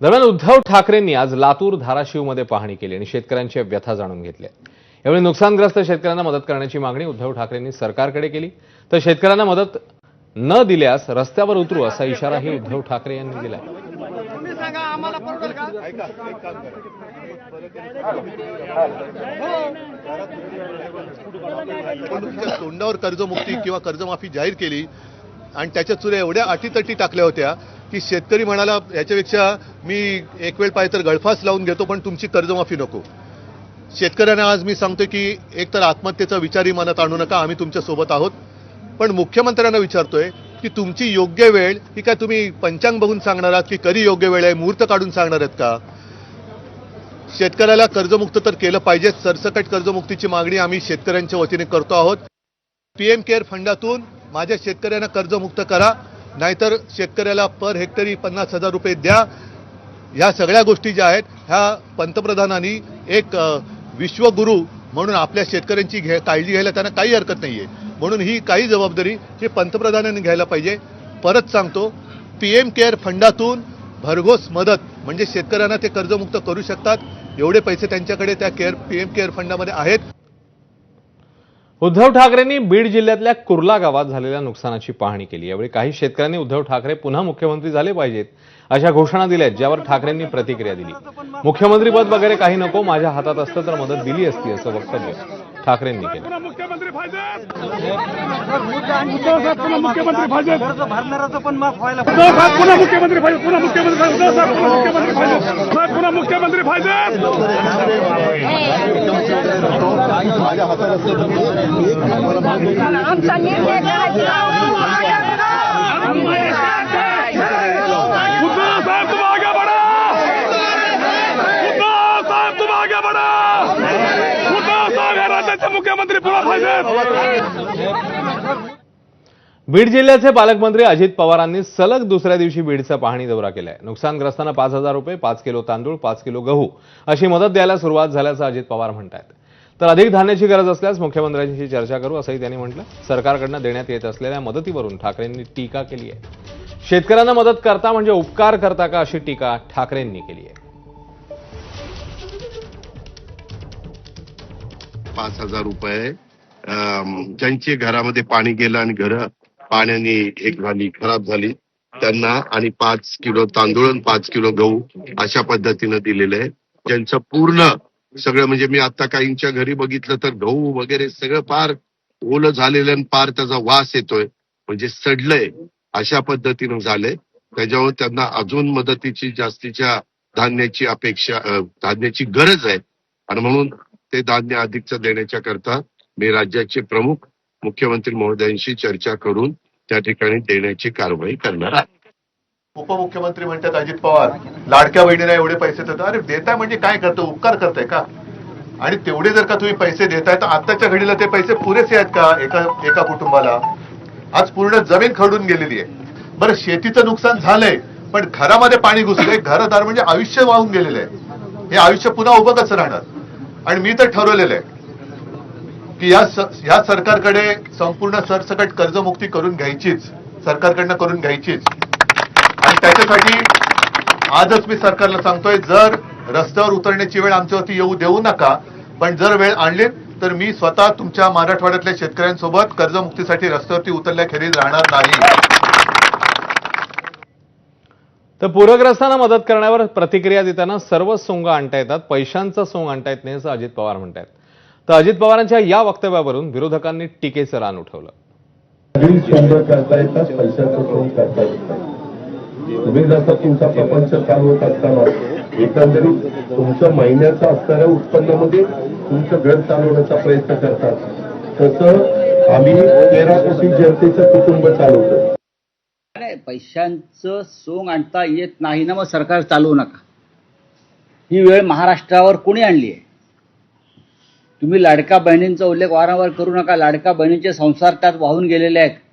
दरम्यान उद्धव ठाकरेंनी आज लातूर धाराशिवमध्ये पाहणी केली आणि शेतकऱ्यांच्या व्यथा जाणून घेतल्या. यावेळी नुकसानग्रस्त शेतकऱ्यांना मदत करण्याची मागणी उद्धव ठाकरेंनी सरकारकडे केली. तर शेतकऱ्यांना मदत न दिल्यास रस्त्यावर उतरू असा इशाराही उद्धव ठाकरे यांनी दिला तोंडावर कर्जमुक्ती किंवा कर्जमाफी जाहीर केली आणि त्याच्या चुऱ्या एवढ्या अटीतटी टाकल्या होत्या की शेतकरी म्हणाला याच्यापेक्षा मी एक वेळ पाहिजे तर गळफास लावून घेतो पण तुमची कर्जमाफी नको. शेतकऱ्यांना आज मी सांगतो की एक तर आत्महत्येचा विचारही मनात आणू नका आम्ही तुमच्यासोबत आहोत. पण मुख्यमंत्र्यांना विचारतोय की तुमची योग्य वेळ ही काय तुम्ही पंचांग बघून सांगणार आहात की कधी योग्य वेळ आहे मुहूर्त काढून सांगणार आहेत का? शेतकऱ्याला कर्जमुक्त तर केलं पाहिजे सरसकट कर्जमुक्तीची मागणी आम्ही शेतकऱ्यांच्या वतीने करतो आहोत. पीएम केअर फंडातून माझ्या शेतकऱ्यांना कर्जमुक्त करा. नाहीतर शेतकऱ्याला पर हेक्टरी पन्नास हजार रुपये द्या. ह्या सगळ्या गोष्टी ज्या आहेत ह्या पंतप्रधानांनी एक विश्वगुरू म्हणून आपल्या शेतकऱ्यांची घे काळजी घ्यायला त्यांना काही हरकत नाही आहे म्हणून ही काही जबाबदारी हे पंतप्रधानांनी घ्यायला पाहिजे. परत सांगतो पी एम केअर फंडातून भरघोस मदत म्हणजे शेतकऱ्यांना ते कर्जमुक्त करू शकतात. एवढे पैसे त्यांच्याकडे त्या केअर पी एम केअर फंडामध्ये आहेत. उद्धव ठाकरेंनी बीड जिल्ह्यातल्या कुर्ला गावात झालेल्या नुकसानाची पाहणी केली. यावेळी काही शेतकऱ्यांनी उद्धव ठाकरे पुन्हा मुख्यमंत्री झाले पाहिजेत अशा घोषणा दिल्या आहेत, ज्यावर ठाकरेंनी प्रतिक्रिया दिली. मुख्यमंत्रीपद वगैरे काही नको माझ्या हातात असतं तर मदत दिली असती असं वक्तव्य ठाकरेंनी केलं. पुन्हा मुख्यमंत्री आमचा निर्णय मुख्यमंत्री पुन्हा बीड जिल्ह्याचे पालकमंत्री अजित पवारांनी सलग दुसऱ्या दिवशी बीडचा पाहणी दौरा केलाय. नुकसानग्रस्तांना पाच हजार रुपये पाच किलो तांदूळ पाच किलो गहू अशी मदत द्यायला सुरुवात झाल्याचं अजित पवार म्हणतायत. तर अधिक धान्याची गरज असल्यास मुख्यमंत्र्यांशी चर्चा करू असंही त्यांनी म्हटलं. सरकारकडनं देण्यात येत असलेल्या मदतीवरून ठाकरेंनी टीका केली आहे. शेतकऱ्यांना मदत करता म्हणजे उपकार करता का अशी टीका ठाकरेंनी केली आहे? पाच हजार रुपये. ज्यांचे घरामध्ये पाणी गेलं आणि घरं पाण्याने एक झाली खराब झाली त्यांना आणि पाच किलो तांदूळ आणि पाच किलो गहू अशा पद्धतीनं दिलेलं आहे. ज्यांचं पूर्ण सगळं म्हणजे मी आता काहींच्या घरी बघितलं तर गहू वगैरे सगळं पार ओलं झालेलं आणि पार त्याचा वास येतोय. म्हणजे सडलंय. अशा पद्धतीनं झालंय. त्याच्यावर त्यांना अजून मदतीची जास्तीच्या धान्याची अपेक्षा धान्याची गरज आहे. आणि म्हणून ते धान्य अधिकचं देण्याच्या करता मी राज्याचे प्रमुख मुख्यमंत्री महोदयांशी चर्चा करून त्या ठिकाणी देण्याची कारवाई करणार आहे. उपमुख्यमंत्री म्हणतात अजित पवार लाडक्या बहिणीला एवढे पैसे देतात. अरे देताय म्हणजे काय करतो? उपकार करताय का? आणि तेवढे जर का तुम्ही पैसे देताय तर आताच्या घडीला ते पैसे पुरेसे आहेत का एका एका कुटुंबाला? आज पूर्ण जमीन खडून गेलेली आहे. बरं शेतीचं नुकसान झालंय पण घरामध्ये पाणी घुसलंय घरदार म्हणजे आयुष्य वाहून गेलेलं आहे. हे आयुष्य पुन्हा उभं कसं राहणार. आणि मी तर ठरवलेलं आहे की या या सरकारकडे संपूर्ण सरसकट कर्जमुक्ती करून घ्यायचीच सरकारकडनं करून घ्यायचीच. आणि त्याच्यासाठी आजच मी सरकारला सांगतोय जर रस्त्यावर उतरण्याची वेळ आमच्यावरती येऊ देऊ नका पण जर वेळ आणली तर मी स्वतः तुमच्या मराठवाड्यातल्या शेतकऱ्यांसोबत कर्जमुक्तीसाठी रस्त्यावरती उतरल्याखेरीज राहणार नाही. तर पूरग्रस्तांना मदत करण्यावर प्रतिक्रिया देताना सर्वच सोंग आणता येतात पैशांचं सोंग आणता येत नाही असं अजित पवार म्हणतात तर अजित पवारांच्या या वक्तव्यावरून विरोधकांनी टीकेचं रान उठवलं. तुम्ही जसं तुमचा प्रपंच चालू होत असताना एकंदरीत तुमचं महिन्याचं असणाऱ्या उत्पन्नामध्ये तुमचं घर चालवण्याचा प्रयत्न करतात. तसं आम्ही तेरा कोटी जनतेचं कुटुंब चालवतो. पैशांचं सोंग आणता येत नाही ना मग सरकार चालवू नका. ही वेळ महाराष्ट्रावर कोणी आणली आहे? तुम्ही लाडका बहिणींचा उल्लेख वारंवार करू नका. लाडका बहिणींचे संसार त्यात वाहून गेलेले आहेत.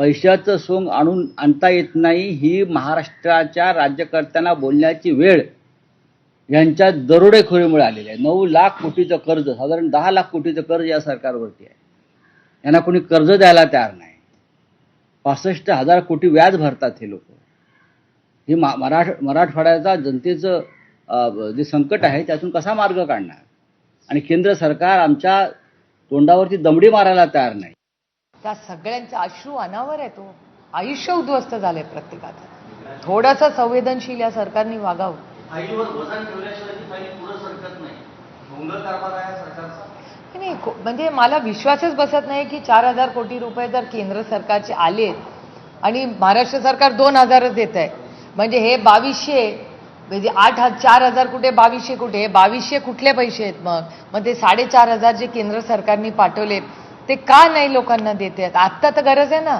पैशाचं सोंग आणून आणता येत नाही ही महाराष्ट्राच्या राज्यकर्त्यांना बोलण्याची वेळ यांच्या दरोडेखोरीमुळे आलेली आहे. नऊ लाख कोटीचं कर्ज साधारण दहा लाख कोटीचं कर्ज या सरकारवरती आहे. यांना कोणी कर्ज द्यायला तयार नाही. पासष्ट हजार कोटी व्याज भरतात हे लोक. ही मा- मराठ मराठवाड्याचा जनतेचं जे संकट आहे त्यातून कसा मार्ग काढणार? आणि केंद्र सरकार आमच्या तोंडावरती दमडी मारायला तयार नाही. त्या सगळ्यांचे अश्रू अनावर आहे तो आयुष्य उद्ध्वस्त झालंय प्रत्येकाचं. थोडंसं संवेदनशील या सरकारने वागावं. नाही. म्हणजे मला विश्वासच बसत नाही की चार हजार कोटी रुपये जर केंद्र सरकारचे आले आणि महाराष्ट्र सरकार दोन हजारच देत आहे. म्हणजे हे बावीसशे म्हणजे आठ ह- चार हजार कुठे बावीसशे कुठे? हे बावीसशे कुठले पैसे आहेत मग? मग ते साडेचार हजार जे केंद्र सरकारने पाठवलेत ते का नाही लोकांना देते आत्ता तर गरज आहे ना.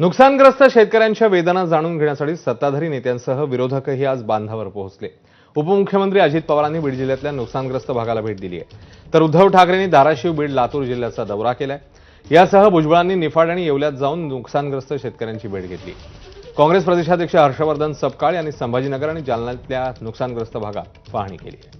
नुकसानग्रस्त शेतकऱ्यांच्या वेदना जाणून घेण्यासाठी सत्ताधारी नेत्यांसह विरोधकही आज बांधावर पोहोचले. उपमुख्यमंत्री अजित पवारांनी बीड जिल्ह्यातल्या नुकसानग्रस्त भागाला भेट दिली आहे. तर उद्धव ठाकरेंनी धाराशिव बीड लातूर जिल्ह्याचा दौरा केलाय. यासह भुजबळांनी निफाड आणि येवल्यात जाऊन नुकसानग्रस्त शेतकऱ्यांची भेट घेतली. काँग्रेस प्रदेशाध्यक्ष हर्षवर्धन सपकाळ यांनी संभाजीनगर आणि जालन्यातल्या नुकसानग्रस्त भागात पाहणी केली आहे.